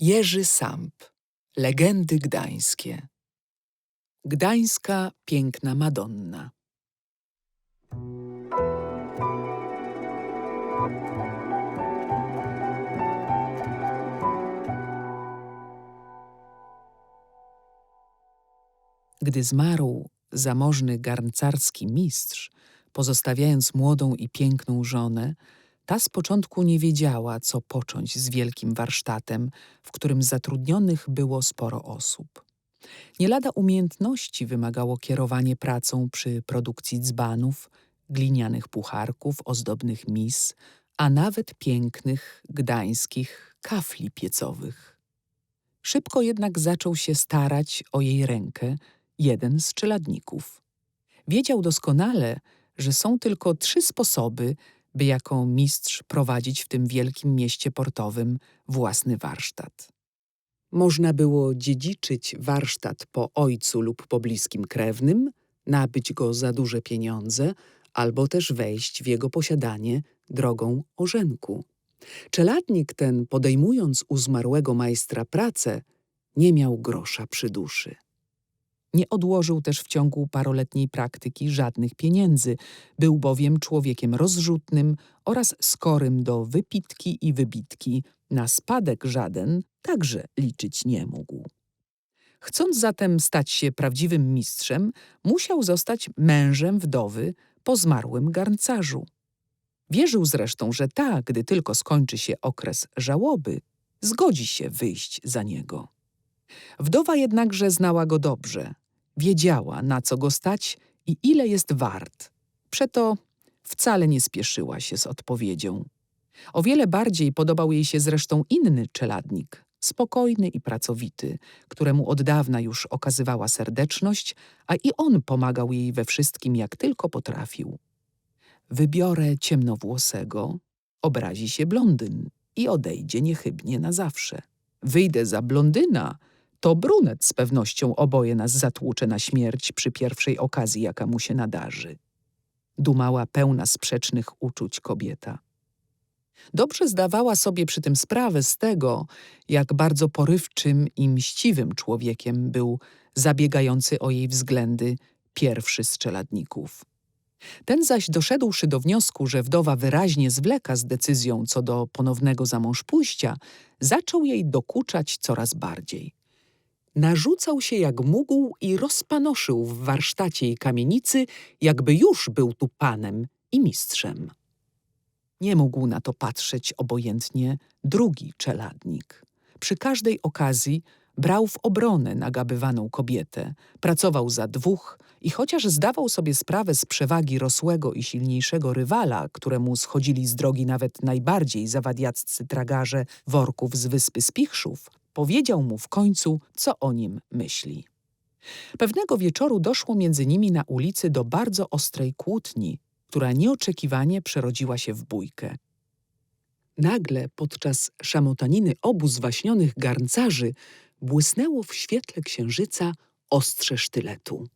Jerzy Samp. Legendy gdańskie. Gdańska piękna Madonna. Gdy zmarł zamożny garncarski mistrz, pozostawiając młodą i piękną żonę, ta z początku nie wiedziała, co począć z wielkim warsztatem, w którym zatrudnionych było sporo osób. Nie lada umiejętności wymagało kierowanie pracą przy produkcji dzbanów, glinianych pucharków, ozdobnych mis, a nawet pięknych, gdańskich kafli piecowych. Szybko jednak zaczął się starać o jej rękę jeden z czeladników. Wiedział doskonale, że są tylko trzy sposoby, by jako mistrz prowadzić w tym wielkim mieście portowym własny warsztat. Można było dziedziczyć warsztat po ojcu lub po bliskim krewnym, nabyć go za duże pieniądze, albo też wejść w jego posiadanie drogą orzenku. Czeladnik ten, podejmując u zmarłego majstra pracę, nie miał grosza przy duszy. Nie odłożył też w ciągu paroletniej praktyki żadnych pieniędzy, był bowiem człowiekiem rozrzutnym oraz skorym do wypitki i wybitki, na spadek żaden także liczyć nie mógł. Chcąc zatem stać się prawdziwym mistrzem, musiał zostać mężem wdowy po zmarłym garncarzu. Wierzył zresztą, że ta, gdy tylko skończy się okres żałoby, zgodzi się wyjść za niego. Wdowa jednakże znała go dobrze, wiedziała, na co go stać i ile jest wart. Przeto wcale nie spieszyła się z odpowiedzią. O wiele bardziej podobał jej się zresztą inny czeladnik, spokojny i pracowity, któremu od dawna już okazywała serdeczność, a i on pomagał jej we wszystkim, jak tylko potrafił. Wybiorę ciemnowłosego, obrazi się blondyn i odejdzie niechybnie na zawsze. Wyjdę za blondyna, to brunet z pewnością oboje nas zatłucze na śmierć przy pierwszej okazji, jaka mu się nadarzy. Dumała pełna sprzecznych uczuć kobieta. Dobrze zdawała sobie przy tym sprawę z tego, jak bardzo porywczym i mściwym człowiekiem był zabiegający o jej względy pierwszy z czeladników. Ten zaś doszedłszy do wniosku, że wdowa wyraźnie zwleka z decyzją co do ponownego zamążpójścia, zaczął jej dokuczać coraz bardziej narzucał się jak mógł i rozpanoszył w warsztacie i kamienicy, jakby już był tu panem i mistrzem. Nie mógł na to patrzeć obojętnie drugi czeladnik. Przy każdej okazji brał w obronę nagabywaną kobietę, pracował za dwóch i chociaż zdawał sobie sprawę z przewagi rosłego i silniejszego rywala, któremu schodzili z drogi nawet najbardziej zawadiaccy tragarze worków z wyspy Spichrzów, powiedział mu w końcu, co o nim myśli. Pewnego wieczoru doszło między nimi na ulicy do bardzo ostrej kłótni, która nieoczekiwanie przerodziła się w bójkę. Nagle podczas szamotaniny obu zwaśnionych garncarzy błysnęło w świetle księżyca ostrze sztyletu.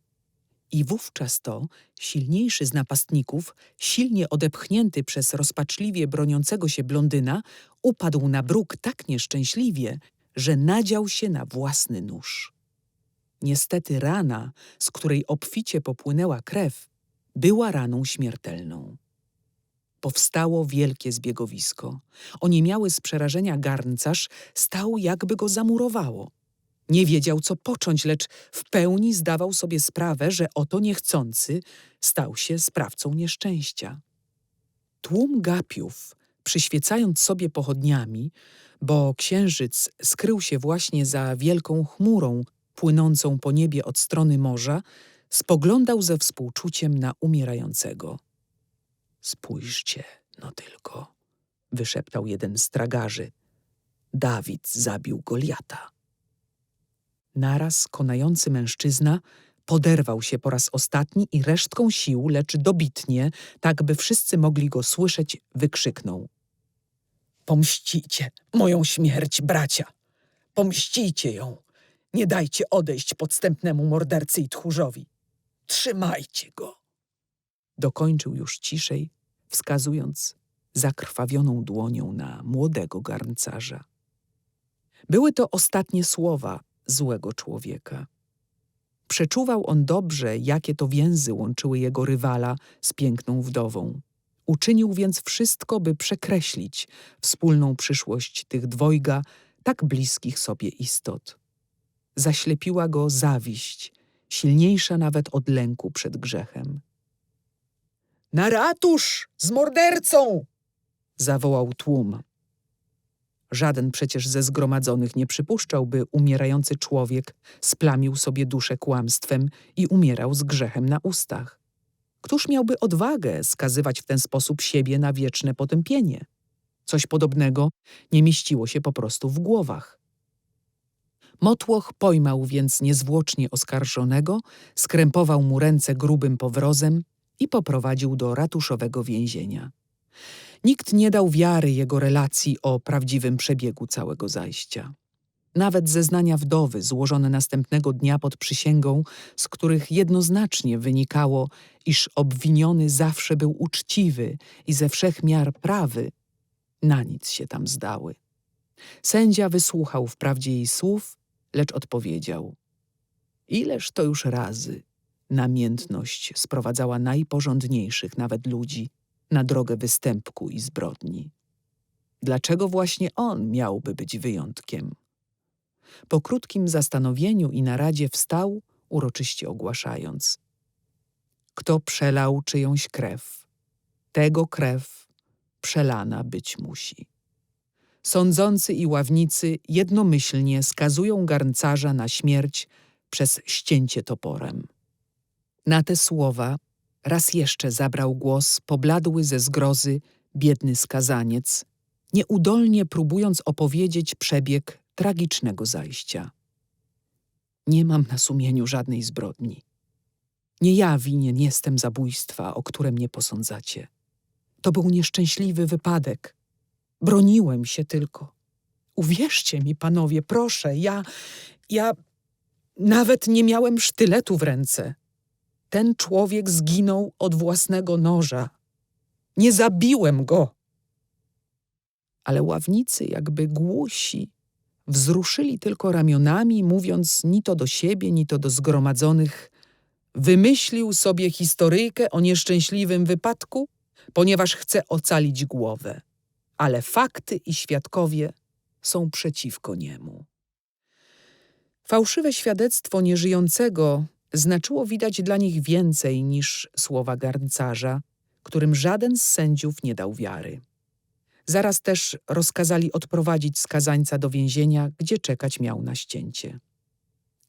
I wówczas to silniejszy z napastników, silnie odepchnięty przez rozpaczliwie broniącego się blondyna, upadł na bruk tak nieszczęśliwie, że nadział się na własny nóż. Niestety rana, z której obficie popłynęła krew, była raną śmiertelną. Powstało wielkie zbiegowisko. Oniemiały z przerażenia garncarz stał jakby go zamurowało. Nie wiedział, co począć, lecz w pełni zdawał sobie sprawę, że oto niechcący stał się sprawcą nieszczęścia. Tłum gapiów, przyświecając sobie pochodniami, bo księżyc skrył się właśnie za wielką chmurą płynącą po niebie od strony morza, spoglądał ze współczuciem na umierającego. Spójrzcie, no tylko, wyszeptał jeden z tragarzy. Dawid zabił Goliata. Naraz konający mężczyzna poderwał się po raz ostatni i resztką sił, lecz dobitnie, tak by wszyscy mogli go słyszeć, wykrzyknął. Pomścicie moją śmierć, bracia. Pomścicie ją. Nie dajcie odejść podstępnemu mordercy i tchórzowi. Trzymajcie go. Dokończył już ciszej, wskazując zakrwawioną dłonią na młodego garncarza. Były to ostatnie słowa złego człowieka. Przeczuwał on dobrze, jakie to więzy łączyły jego rywala z piękną wdową. Uczynił więc wszystko, by przekreślić wspólną przyszłość tych dwojga tak bliskich sobie istot. Zaślepiła go zawiść, silniejsza nawet od lęku przed grzechem. Na ratusz z mordercą! zawołał tłum. Żaden przecież ze zgromadzonych nie przypuszczał, by umierający człowiek splamił sobie duszę kłamstwem i umierał z grzechem na ustach. Któż miałby odwagę skazywać w ten sposób siebie na wieczne potępienie? Coś podobnego nie mieściło się po prostu w głowach. Motłoch pojmał więc niezwłocznie oskarżonego, skrępował mu ręce grubym powrozem i poprowadził do ratuszowego więzienia. Nikt nie dał wiary jego relacji o prawdziwym przebiegu całego zajścia. Nawet zeznania wdowy złożone następnego dnia pod przysięgą, z których jednoznacznie wynikało, iż obwiniony zawsze był uczciwy i ze wszech miar prawy, na nic się tam zdały. Sędzia wysłuchał wprawdzie jej słów, lecz odpowiedział: Ileż to już razy namiętność sprowadzała najporządniejszych nawet ludzi na drogę występku i zbrodni. Dlaczego właśnie on miałby być wyjątkiem? Po krótkim zastanowieniu i naradzie wstał, uroczyście ogłaszając: Kto przelał czyjąś krew, tego krew przelana być musi. Sądzący i ławnicy jednomyślnie skazują garncarza na śmierć przez ścięcie toporem. Na te słowa raz jeszcze zabrał głos pobladły ze zgrozy biedny skazaniec, nieudolnie próbując opowiedzieć przebieg tragicznego zajścia. Nie mam na sumieniu żadnej zbrodni. Nie ja winien jestem zabójstwa, o które mnie posądzacie. To był nieszczęśliwy wypadek. Broniłem się tylko. Uwierzcie mi, panowie, proszę, ja. ja. nawet nie miałem sztyletu w ręce. Ten człowiek zginął od własnego noża. Nie zabiłem go. Ale ławnicy, jakby głusi, wzruszyli tylko ramionami, mówiąc ni to do siebie, ni to do zgromadzonych. Wymyślił sobie historyjkę o nieszczęśliwym wypadku, ponieważ chce ocalić głowę, ale fakty i świadkowie są przeciwko niemu. Fałszywe świadectwo nieżyjącego znaczyło widać dla nich więcej niż słowa garncarza, którym żaden z sędziów nie dał wiary. Zaraz też rozkazali odprowadzić skazańca do więzienia, gdzie czekać miał na ścięcie.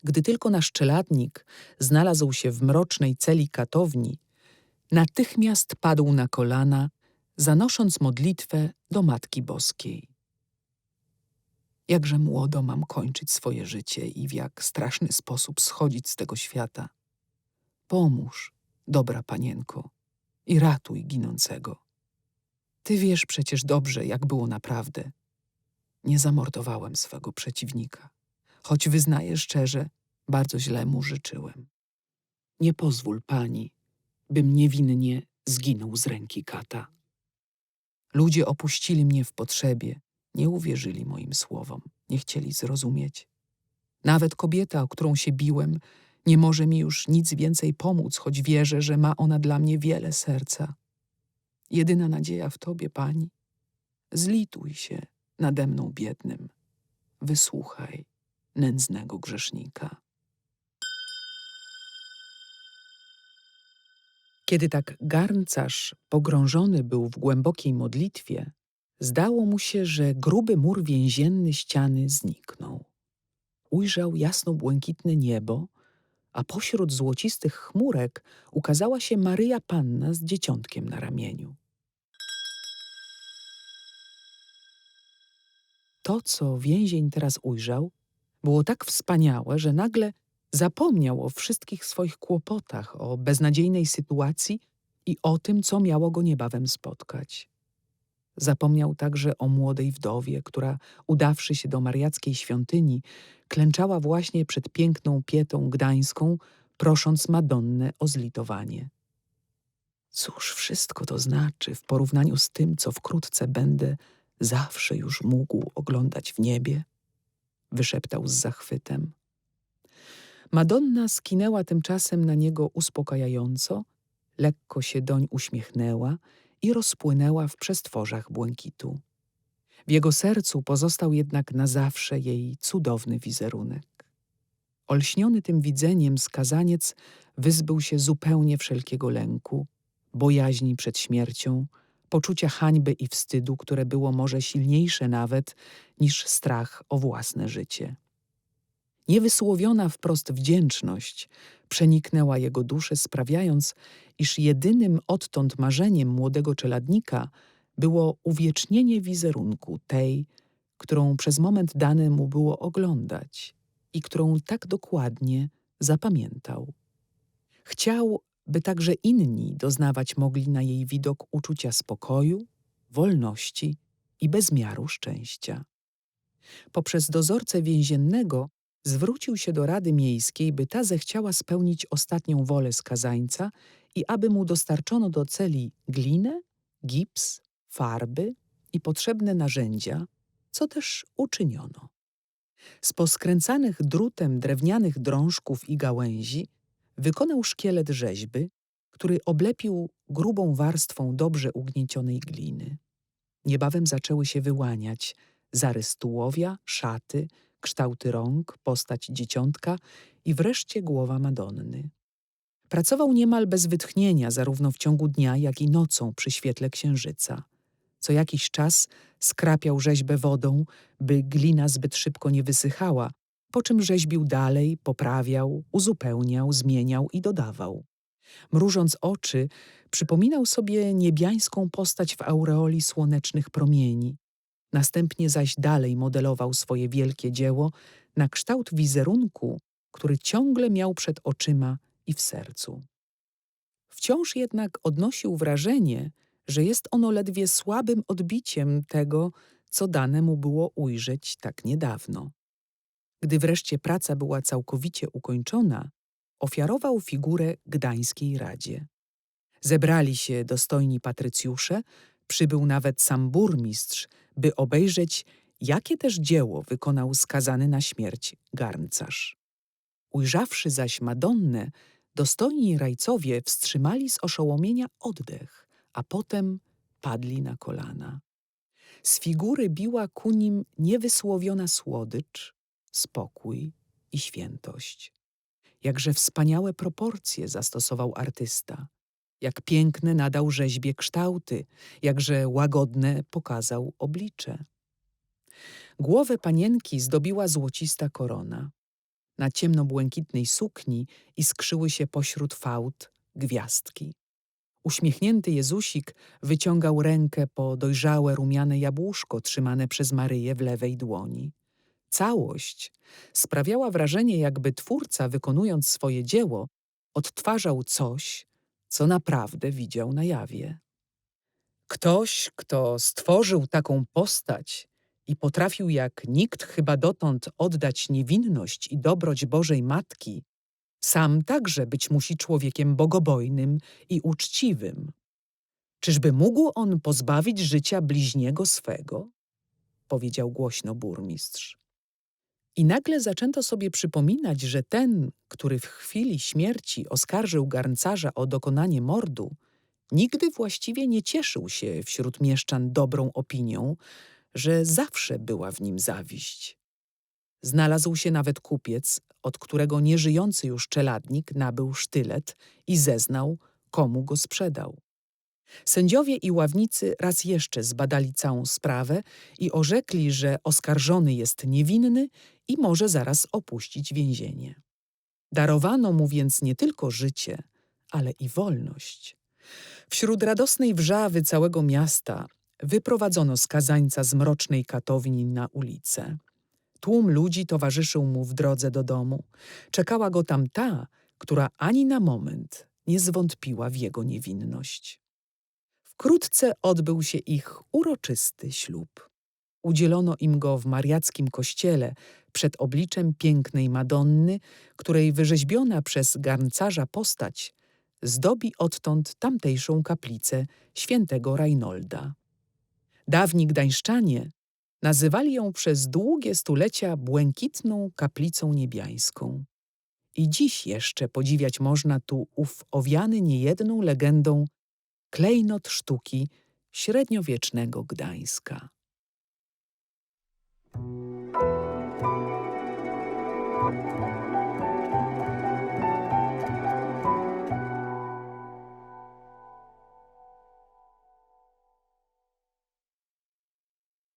Gdy tylko nasz czeladnik znalazł się w mrocznej celi katowni, natychmiast padł na kolana, zanosząc modlitwę do Matki Boskiej. Jakże młodo mam kończyć swoje życie i w jak straszny sposób schodzić z tego świata. Pomóż, dobra panienko, i ratuj ginącego. Ty wiesz przecież dobrze, jak było naprawdę. Nie zamordowałem swego przeciwnika, choć wyznaję szczerze, bardzo źle mu życzyłem. Nie pozwól pani, bym niewinnie zginął z ręki kata. Ludzie opuścili mnie w potrzebie, nie uwierzyli moim słowom, nie chcieli zrozumieć. Nawet kobieta, o którą się biłem, nie może mi już nic więcej pomóc, choć wierzę, że ma ona dla mnie wiele serca. Jedyna nadzieja w Tobie, Pani. Zlituj się nade mną biednym. Wysłuchaj nędznego grzesznika. Kiedy tak garncarz pogrążony był w głębokiej modlitwie, zdało mu się, że gruby mur więzienny ściany zniknął. Ujrzał jasno-błękitne niebo, a pośród złocistych chmurek ukazała się Maryja Panna z dzieciątkiem na ramieniu. To, co więzień teraz ujrzał, było tak wspaniałe, że nagle zapomniał o wszystkich swoich kłopotach, o beznadziejnej sytuacji i o tym, co miało go niebawem spotkać. Zapomniał także o młodej wdowie, która, udawszy się do mariackiej świątyni, klęczała właśnie przed piękną pietą gdańską, prosząc Madonnę o zlitowanie. Cóż wszystko to znaczy w porównaniu z tym, co wkrótce będę zawsze już mógł oglądać w niebie? wyszeptał z zachwytem. Madonna skinęła tymczasem na niego uspokajająco, lekko się doń uśmiechnęła i rozpłynęła w przestworzach błękitu. W jego sercu pozostał jednak na zawsze jej cudowny wizerunek. Olśniony tym widzeniem skazaniec wyzbył się zupełnie wszelkiego lęku, bojaźni przed śmiercią, poczucia hańby i wstydu, które było może silniejsze nawet niż strach o własne życie. Niewysłowiona wprost wdzięczność przeniknęła jego duszę, sprawiając, iż jedynym odtąd marzeniem młodego czeladnika było uwiecznienie wizerunku tej, którą przez moment dane mu było oglądać i którą tak dokładnie zapamiętał. Chciał, by także inni doznawać mogli na jej widok uczucia spokoju, wolności i bezmiaru szczęścia. Poprzez dozorcę więziennego zwrócił się do Rady Miejskiej, by ta zechciała spełnić ostatnią wolę skazańca i aby mu dostarczono do celi glinę, gips, farby i potrzebne narzędzia, co też uczyniono. Z poskręcanych drutem drewnianych drążków i gałęzi wykonał szkielet rzeźby, który oblepił grubą warstwą dobrze ugniecionej gliny. Niebawem zaczęły się wyłaniać zarys tułowia, szaty, kształty rąk, postać dzieciątka i wreszcie głowa Madonny. Pracował niemal bez wytchnienia zarówno w ciągu dnia, jak i nocą przy świetle księżyca. Co jakiś czas skrapiał rzeźbę wodą, by glina zbyt szybko nie wysychała, po czym rzeźbił dalej, poprawiał, uzupełniał, zmieniał i dodawał. Mrużąc oczy, przypominał sobie niebiańską postać w aureoli słonecznych promieni. Następnie zaś dalej modelował swoje wielkie dzieło na kształt wizerunku, który ciągle miał przed oczyma i w sercu. Wciąż jednak odnosił wrażenie, że jest ono ledwie słabym odbiciem tego, co dane mu było ujrzeć tak niedawno. Gdy wreszcie praca była całkowicie ukończona, ofiarował figurę Gdańskiej Radzie. Zebrali się dostojni patrycjusze, przybył nawet sam burmistrz, by obejrzeć, jakie też dzieło wykonał skazany na śmierć garncarz. Ujrzawszy zaś Madonnę, dostojni rajcowie wstrzymali z oszołomienia oddech, a potem padli na kolana. Z figury biła ku nim niewysłowiona słodycz, spokój i świętość. Jakże wspaniałe proporcje zastosował artysta, jak piękne nadał rzeźbie kształty, jakże łagodne pokazał oblicze. Głowę panienki zdobiła złocista korona. Na ciemnobłękitnej sukni iskrzyły się pośród fałd gwiazdki. Uśmiechnięty Jezusik wyciągał rękę po dojrzałe rumiane jabłuszko trzymane przez Maryję w lewej dłoni. Całość sprawiała wrażenie, jakby twórca, wykonując swoje dzieło, odtwarzał coś, co naprawdę widział na jawie. Ktoś, kto stworzył taką postać i potrafił jak nikt chyba dotąd oddać niewinność i dobroć Bożej Matki, sam także być musi człowiekiem bogobojnym i uczciwym. Czyżby mógł on pozbawić życia bliźniego swego? powiedział głośno burmistrz. I nagle zaczęto sobie przypominać, że ten, który w chwili śmierci oskarżył garncarza o dokonanie mordu, nigdy właściwie nie cieszył się wśród mieszczan dobrą opinią, że zawsze była w nim zawiść. Znalazł się nawet kupiec, od którego nieżyjący już czeladnik nabył sztylet i zeznał, komu go sprzedał. Sędziowie i ławnicy raz jeszcze zbadali całą sprawę i orzekli, że oskarżony jest niewinny i może zaraz opuścić więzienie. Darowano mu więc nie tylko życie, ale i wolność. Wśród radosnej wrzawy całego miasta wyprowadzono skazańca z mrocznej katowni na ulicę. Tłum ludzi towarzyszył mu w drodze do domu. Czekała go tam ta, która ani na moment nie zwątpiła w jego niewinność. Wkrótce odbył się ich uroczysty ślub. Udzielono im go w mariackim kościele przed obliczem pięknej Madonny, której wyrzeźbiona przez garncarza postać zdobi odtąd tamtejszą kaplicę świętego Reinolda. Dawni gdańszczanie Nazywali ją przez długie stulecia błękitną kaplicą niebiańską. I dziś jeszcze podziwiać można tu ów owiany niejedną legendą klejnot sztuki średniowiecznego Gdańska.